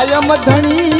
કાયમ ધણી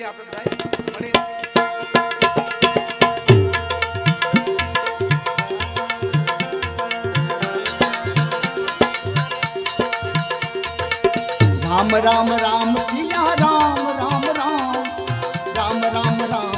કરીએ આપણે બધા. મળી રામ રામ રામ સિયા રામ રામ રામ. રામ રામ રામ.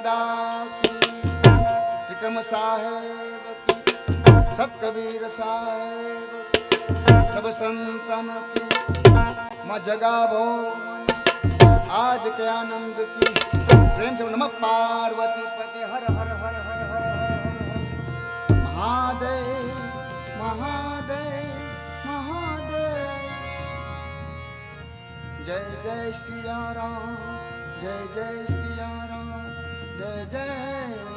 दादा की विक्रम साहेब की, सतकबीर साहेब सब संतन की, माँ जगावो आज के आनंद की। प्रेम से नम पार्वती पति हर हर हर हर हर महादेव महादेव महादेव। जय जय श्री राम, जय जय श्री जय